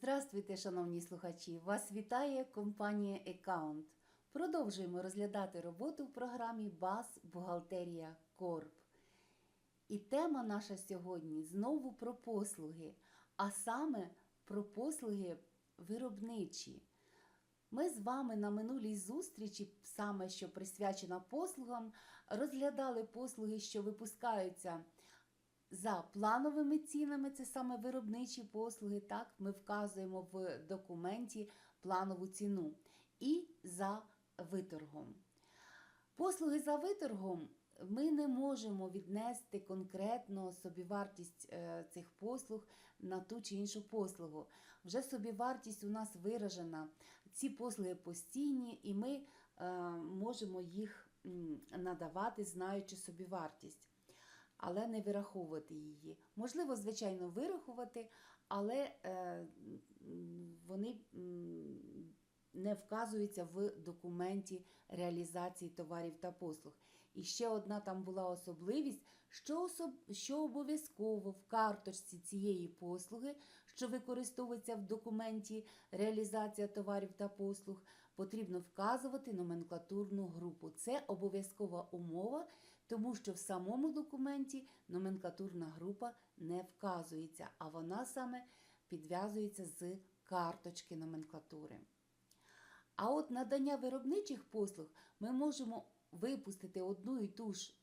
Здравствуйте, шановні слухачі! Вас вітає компанія Account. Продовжуємо розглядати роботу в програмі БАС Бухгалтерія Корп. І тема наша сьогодні знову про послуги, а саме про послуги виробничі. Ми з вами на минулій зустрічі, саме що присвячена послугам, розглядали послуги, що випускаються за плановими цінами, це саме виробничі послуги. Так, ми вказуємо в документі планову ціну. І за виторгом. Послуги за виторгом ми не можемо віднести конкретно собівартість е, цих послуг на ту чи іншу послугу. Вже собівартість у нас виражена. Ці послуги постійні, і ми е, можемо їх надавати, знаючи собівартість. Але не вираховувати її. Можливо, звичайно, вирахувати, але е, вони не вказуються в документі реалізації товарів та послуг. І ще одна там була особливість, що, особ... що обов'язково в карточці цієї послуги, що використовується в документі реалізація товарів та послуг, потрібно вказувати номенклатурну групу. Це обов'язкова умова, тому що в самому документі номенклатурна група не вказується, а вона саме підв'язується з карточки номенклатури. А от надання виробничих послуг ми можемо випустити одну і ту ж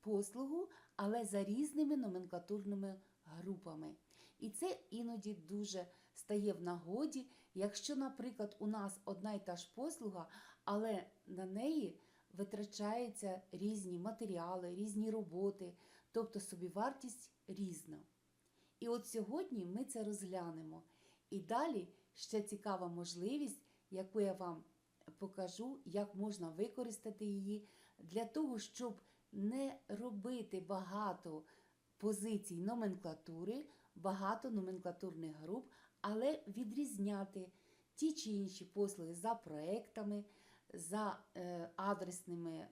послугу, але за різними номенклатурними групами. І це іноді дуже стає в нагоді, якщо, наприклад, у нас одна і та ж послуга, але на неї витрачаються різні матеріали, різні роботи, тобто собівартість різна. І от сьогодні ми це розглянемо. І далі ще цікава можливість, яку я вам покажу, як можна використати її для того, щоб не робити багато позицій номенклатури, багато номенклатурних груп, але відрізняти ті чи інші послуги за проектами, за е, адресними,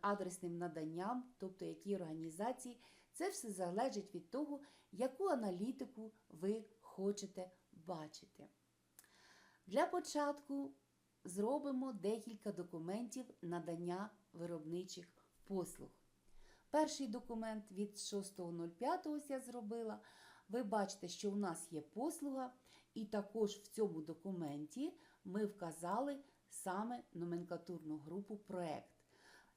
адресним наданням, тобто які організації. Це все залежить від того, яку аналітику ви хочете бачити. Для початку зробимо декілька документів надання виробничих послуг. Перший документ від 6.05 ось я зробила. Ви бачите, що у нас є послуга, і також в цьому документі ми вказали саме номенклатурну групу проект.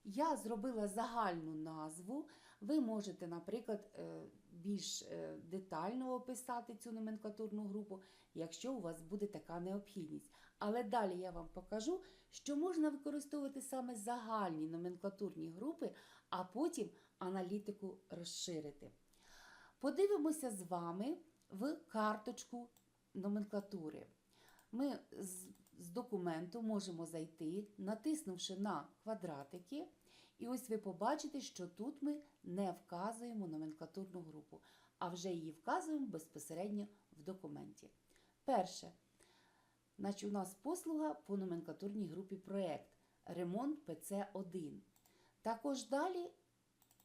Я зробила загальну назву. Ви можете, наприклад, е, більш е, детально описати цю номенклатурну групу, якщо у вас буде така необхідність. Але далі я вам покажу, що можна використовувати саме загальні номенклатурні групи, а потім аналітику розширити. Подивимося з вами в карточку номенклатури. Ми з, з документу можемо зайти, натиснувши на квадратики, і ось ви побачите, що тут ми не вказуємо номенклатурну групу, а вже її вказуємо безпосередньо в документі. Перше, значить, у нас послуга по номенклатурній групі проєкт ремонт ПЦ1. Також далі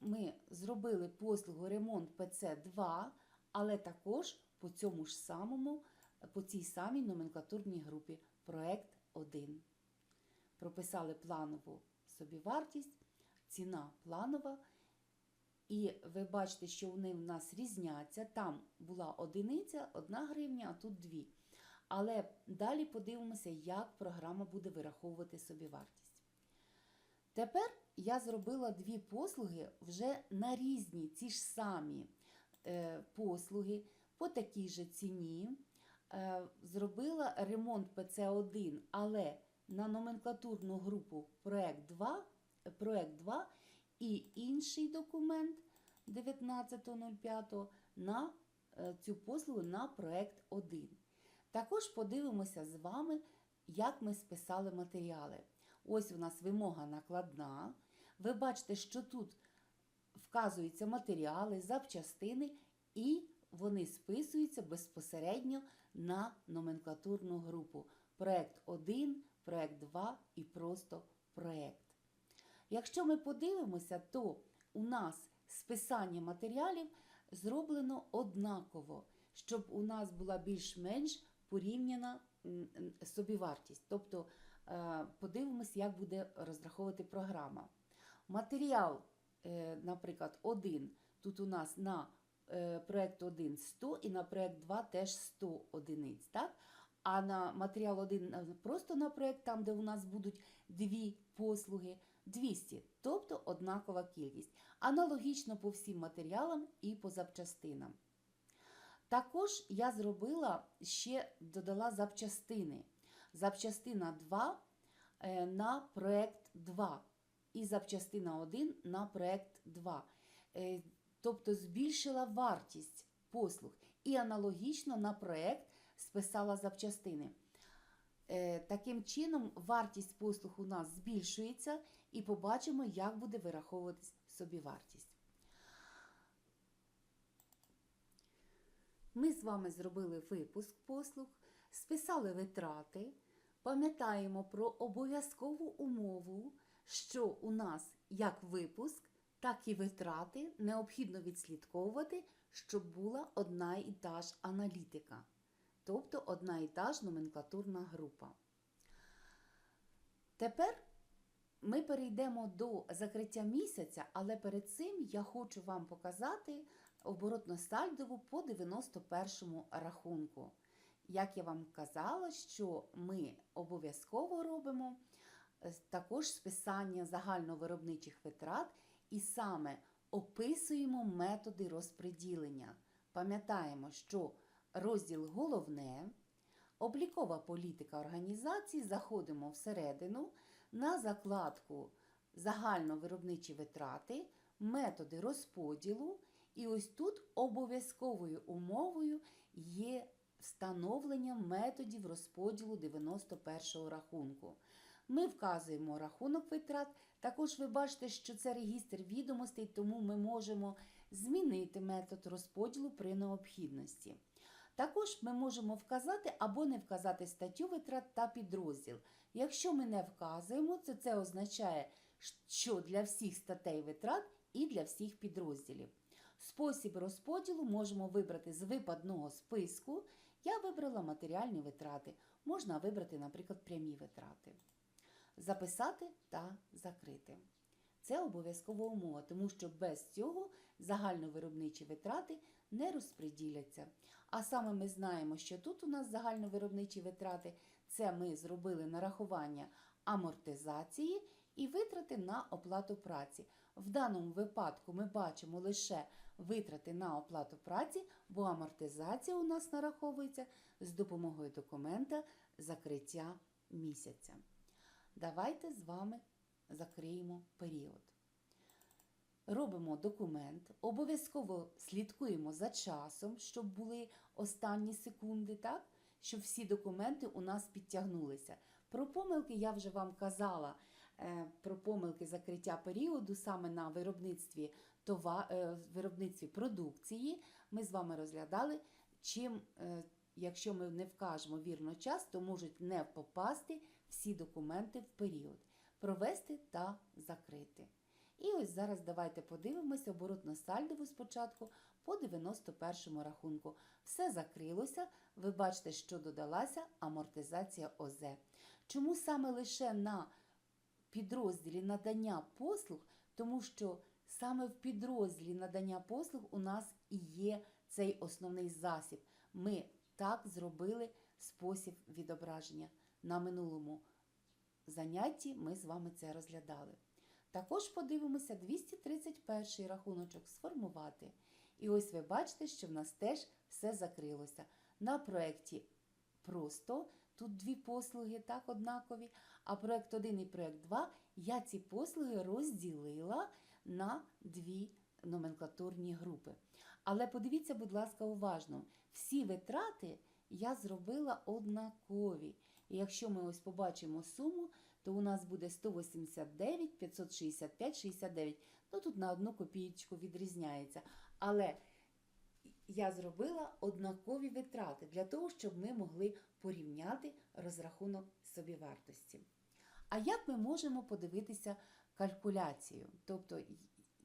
ми зробили послугу ремонт ПЦ2, але також по цьому ж самому по цій самій номенклатурній групі проект 1. Прописали планову собівартість, ціна планова. І ви бачите, що вони в нас різняться. Там була одиниця, 1 гривня, а тут 2. Але далі подивимося, як програма буде вираховувати собівартість. Тепер я зробила дві послуги вже на різні ці ж самі е, послуги по такій же ціні. Е, зробила ремонт ПЦ1, але на номенклатурну групу проект 2, проект 2 і інший документ 19.05 на е, цю послугу на проект 1. Також подивимося з вами, як ми списали матеріали. Ось у нас вимога накладна. Ви бачите, що тут вказуються матеріали, запчастини і вони списуються безпосередньо на номенклатурну групу. Проект 1, проект 2 і просто проект. Якщо ми подивимося, то у нас списання матеріалів зроблено однаково, щоб у нас була більш-менш порівняна собівартість. Тобто е, подивимось, як буде розраховувати програма. Матеріал, е, наприклад, 1. Тут у нас на проєкт 1 100 і на проєкт 2 теж 100 одиниць. Так? А на матеріал 1 е, просто на проєкт, там, де у нас будуть дві послуги, 200, тобто однакова кількість. Аналогічно по всім матеріалам і по запчастинам. Також я зробила ще додала запчастини. Запчастина 2 е, на проєкт 2 і запчастина 1 на проєкт 2. Тобто збільшила вартість послуг і аналогічно на проєкт списала запчастини. Е, Таким чином, вартість послуг у нас збільшується, і побачимо, як буде вираховуватись собівартість. Ми з вами зробили випуск послуг, списали витрати, пам'ятаємо про обов'язкову умову, що у нас як випуск, так і витрати необхідно відслідковувати, щоб була одна і та ж аналітика, тобто одна і та ж номенклатурна група. Тепер ми перейдемо до закриття місяця, але перед цим я хочу вам показати оборотно-сальдову по 91 рахунку. Як я вам казала, що ми обов'язково робимо е, також списання загальновиробничих витрат і саме описуємо методи розподілення. Пам'ятаємо, що розділ головне, облікова політика організації, заходимо всередину на закладку загальновиробничі витрати, методи розподілу. І ось тут обов'язковою умовою є встановлення методів розподілу 91-го рахунку. Ми вказуємо рахунок витрат. Також ви бачите, що це регістр відомостей, тому ми можемо змінити метод розподілу при необхідності. Також ми можемо вказати або не вказати статтю витрат та підрозділ. Якщо ми не вказуємо, то це означає, що для всіх статей витрат і для всіх підрозділів. Спосіб розподілу можемо вибрати з випадного списку. Я вибрала матеріальні витрати. Можна вибрати, наприклад, прямі витрати. Записати та закрити. Це обов'язкова умова, тому що без цього загальновиробничі витрати не розподіляться. А саме ми знаємо, що тут у нас загальновиробничі витрати це ми зробили нарахування амортизації і витрати на оплату праці. В даному випадку ми бачимо лише витрати на оплату праці, бо амортизація у нас нараховується з допомогою документа закриття місяця. Давайте з вами закриємо період. Робимо документ, обов'язково слідкуємо за часом, щоб були останні секунди, так? щоб всі документи у нас підтягнулися. Про помилки я вже вам казала. е, Про помилки закриття періоду саме на виробництві това, е, виробництві продукції ми з вами розглядали, чим, е, якщо ми не вкажемо вірно час, то можуть не попасти всі документи в період, провести та закрити. І ось зараз давайте подивимося оборотно-сальдову спочатку по 91 рахунку. Все закрилося, ви бачите, що додалася амортизація ОЗ. Чому саме лише на підрозділі надання послуг? Тому що саме в підрозділі надання послуг у нас і є цей основний засіб. Ми так зробили спосіб відображення. На минулому занятті ми з вами це розглядали. Також подивимося 231 рахуночок сформувати. І ось ви бачите, що в нас теж все закрилося. На проєкті просто тут дві послуги, так, однакові. А проєкт 1 і проєкт 2 я ці послуги розділила на дві номенклатурні групи. Але подивіться, будь ласка, уважно, всі витрати я зробила однакові. І якщо ми ось побачимо суму, то у нас буде 189, 565, 69. Ну тут на одну копієчку відрізняється. Але я зробила однакові витрати для того, щоб ми могли порівняти розрахунок собівартості. А як ми можемо подивитися калькуляцію? Тобто,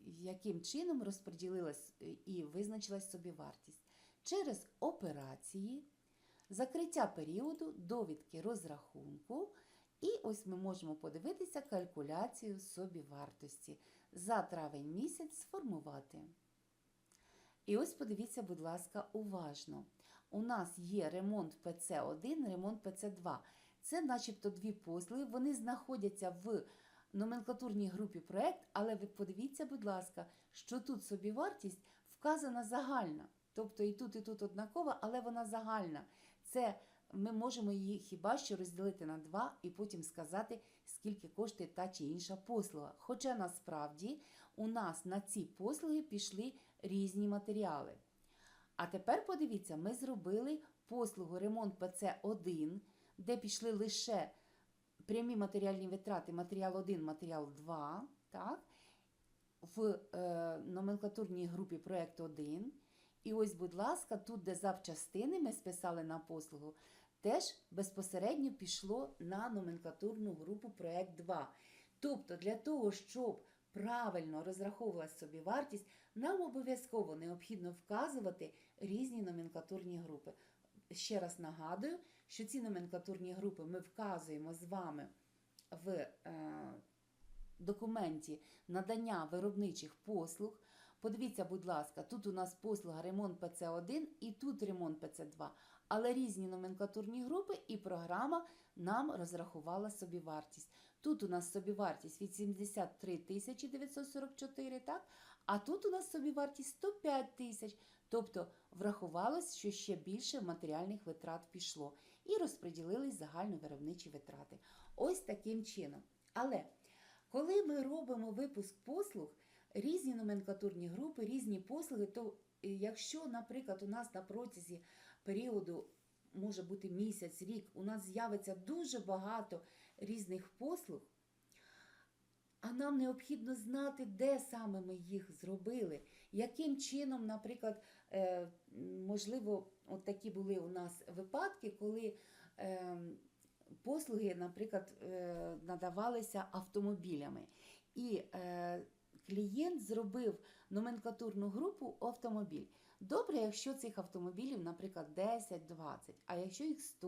яким чином розподілилась і визначилась собівартість? Через операції закриття періоду, довідки розрахунку. І ось ми можемо подивитися калькуляцію собівартості. За травень місяць сформувати. І ось подивіться, будь ласка, уважно. У нас є ремонт ПЦ1, ремонт ПЦ2. Це начебто дві послуги, вони знаходяться в номенклатурній групі проект, але ви подивіться, будь ласка, що тут собівартість вказана загальна. Тобто і тут, і тут однакова, але вона загальна. Це ми можемо її хіба що розділити на два і потім сказати, скільки коштує та чи інша послуга. Хоча насправді у нас на ці послуги пішли різні матеріали. А тепер подивіться, ми зробили послугу ремонт ПЦ1, де пішли лише прямі матеріальні витрати, матеріал 1, матеріал 2, так? в е, номенклатурній групі проєкт 1. І ось, будь ласка, тут, де запчастини ми списали на послугу, теж безпосередньо пішло на номенклатурну групу проєкт 2. Тобто, для того, щоб правильно розраховувалась собівартість, нам обов'язково необхідно вказувати різні номенклатурні групи. Ще раз нагадую, що ці номенклатурні групи ми вказуємо з вами в е, документі надання виробничих послуг. Подивіться, будь ласка, тут у нас послуга ремонт ПЦ1 і тут ремонт ПЦ2, але різні номенклатурні групи і програма нам розрахувала собівартість. Тут у нас собівартість від 73 тисячі 944, так? а тут у нас собівартість 105 тисяч. Тобто врахувалось, що ще більше матеріальних витрат пішло і розподілились загальновиробничі витрати. Ось таким чином. Але коли ми робимо випуск послуг, різні номенклатурні групи, різні послуги, то е, якщо, наприклад, у нас на протязі періоду може бути місяць, рік, у нас з'явиться дуже багато різних послуг, а нам необхідно знати, де саме ми їх зробили, яким чином, наприклад, е, можливо, от такі були у нас випадки, коли е, послуги, наприклад, е, надавалися автомобілями. І клієнт зробив номенклатурну групу автомобіль. Добре, якщо цих автомобілів, наприклад, 10-20, а якщо їх 100,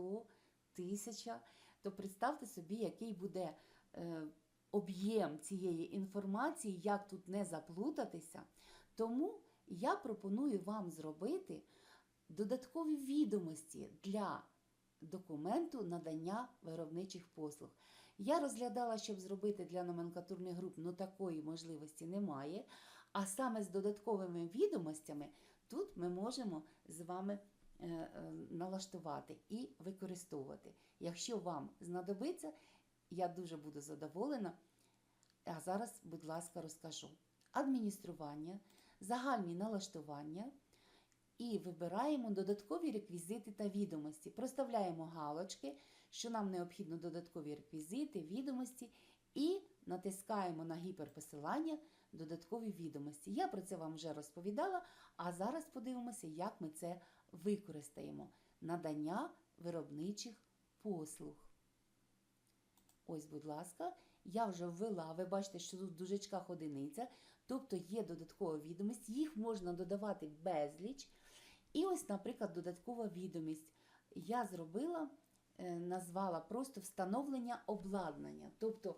1000, то представте собі, який буде е, об'єм цієї інформації, як тут не заплутатися. Тому я пропоную вам зробити додаткові відомості для документу надання виробничих послуг. Я розглядала, щоб зробити для номенклатурних груп, ну такої можливості немає. А саме з додатковими відомостями тут ми можемо з вами е, е, налаштувати і використовувати. Якщо вам знадобиться, я дуже буду задоволена. А зараз, будь ласка, розкажу. Адміністрування, загальні налаштування і вибираємо додаткові реквізити та відомості. Проставляємо галочки, що нам необхідно додаткові реквізити, відомості, і натискаємо на гіперпосилання додаткові відомості. Я про це вам вже розповідала, а зараз подивимося, як ми це використаємо. Надання виробничих послуг. Ось, будь ласка, я вже ввела, ви бачите, що тут в дужечках одиниця, тобто є додаткова відомість, їх можна додавати безліч. І ось, наприклад, додаткова відомість. Я зробила, назвала просто встановлення обладнання. Тобто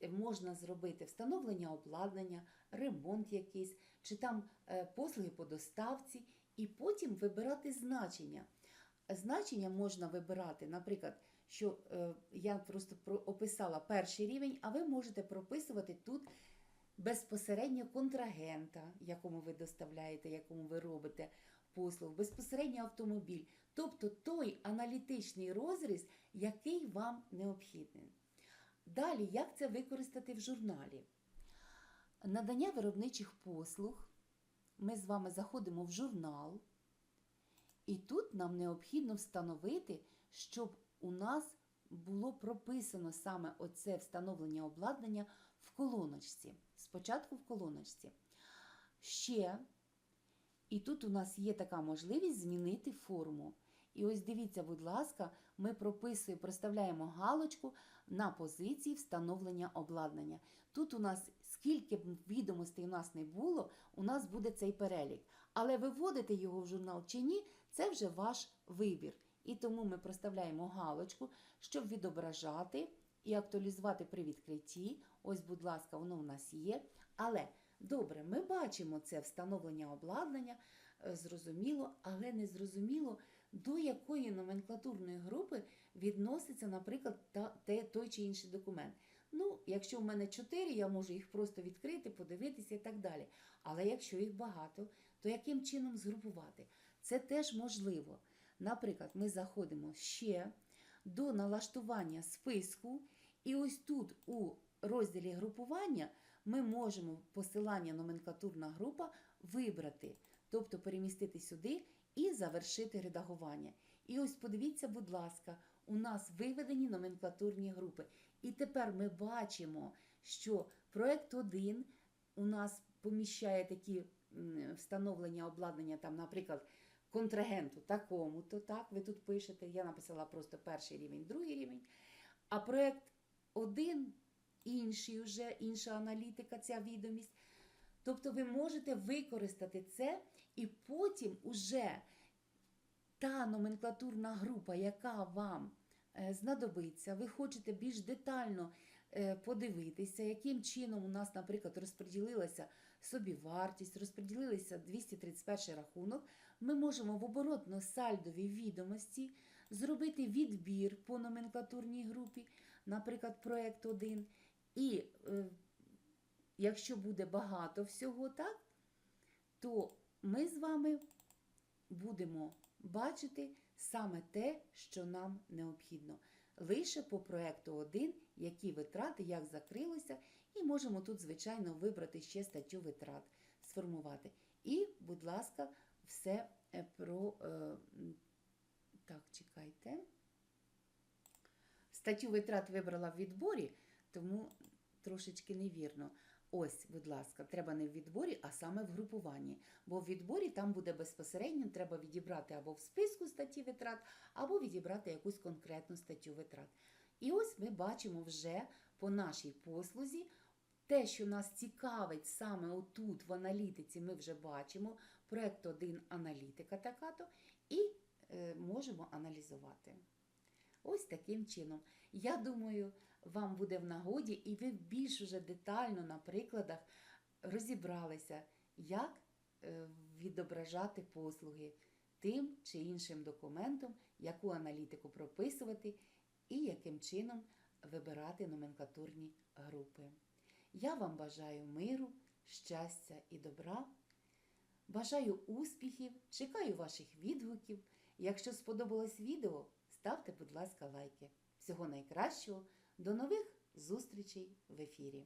е, можна зробити встановлення обладнання, ремонт якийсь, чи там е, послуги по доставці, і потім вибирати значення. Значення можна вибирати, наприклад, що е, я просто описала перший рівень, а ви можете прописувати тут безпосередньо контрагента, якому ви доставляєте, якому ви робите послуг, безпосередньо автомобіль, тобто той аналітичний розріз, який вам необхідний. Далі, як це використати в журналі? Надання виробничих послуг. Ми з вами заходимо в журнал, і тут нам необхідно встановити, щоб у нас було прописано саме оце встановлення обладнання в колоночці. Спочатку в колоночці. Ще, і тут у нас є така можливість змінити форму. І ось дивіться, будь ласка, ми прописуємо, проставляємо галочку на позиції встановлення обладнання. Тут у нас скільки б відомостей у нас не було, у нас буде цей перелік. Але виводити його в журнал чи ні, це вже ваш вибір. І тому ми проставляємо галочку, щоб відображати і актуалізувати при відкритті. Ось, будь ласка, воно у нас є. Але добре, ми бачимо це встановлення обладнання, е, зрозуміло, але не зрозуміло, до якої номенклатурної групи відноситься, наприклад, той чи інший документ. Ну, якщо в мене 4, я можу їх просто відкрити, подивитися і так далі. Але якщо їх багато, то яким чином згрупувати? Це теж можливо. Наприклад, ми заходимо ще до налаштування списку, і ось тут у розділі групування ми можемо посилання номенклатурна група вибрати, тобто перемістити сюди і завершити редагування. І ось подивіться, будь ласка, у нас виведені номенклатурні групи. І тепер ми бачимо, що проект 1 у нас поміщає такі встановлення обладнання, там, наприклад, контрагенту такому-то, так, ви тут пишете, я написала просто перший рівень, другий рівень. А проект 1 інший вже, інша аналітика, ця відомість. Тобто ви можете використати це і потім уже та номенклатурна група, яка вам е, знадобиться, ви хочете більш детально е, подивитися, яким чином у нас, наприклад, розподілилася собівартість, розподілилися 231 рахунок, ми можемо в оборотно-сальдовій відомості зробити відбір по номенклатурній групі, наприклад, проект 1. І е, якщо буде багато всього, так, то ми з вами будемо бачити саме те, що нам необхідно. Лише по проекту 1, які витрати, як закрилося, і можемо тут, звичайно, вибрати ще статтю витрат, сформувати. І, будь ласка, все е, про. е, Так, чекайте. Статтю витрат вибрала в відборі, тому трошечки невірно. Ось, будь ласка, треба не в відборі, а саме в групуванні. Бо в відборі там буде безпосередньо, треба відібрати або в списку статті витрат, або відібрати якусь конкретну статтю витрат. І ось ми бачимо вже по нашій послузі те, що нас цікавить саме отут в аналітиці, ми вже бачимо. Проект 1 аналітика така-то, і е, можемо аналізувати. Ось таким чином. Я думаю, вам буде в нагоді, і ви більш уже детально на прикладах розібралися, як е, відображати послуги тим чи іншим документом, яку аналітику прописувати і яким чином вибирати номенклатурні групи. Я вам бажаю миру, щастя і добра. Бажаю успіхів, чекаю ваших відгуків. Якщо сподобалось відео, ставте, будь ласка, лайки. Всього найкращого. До нових зустрічей в ефірі!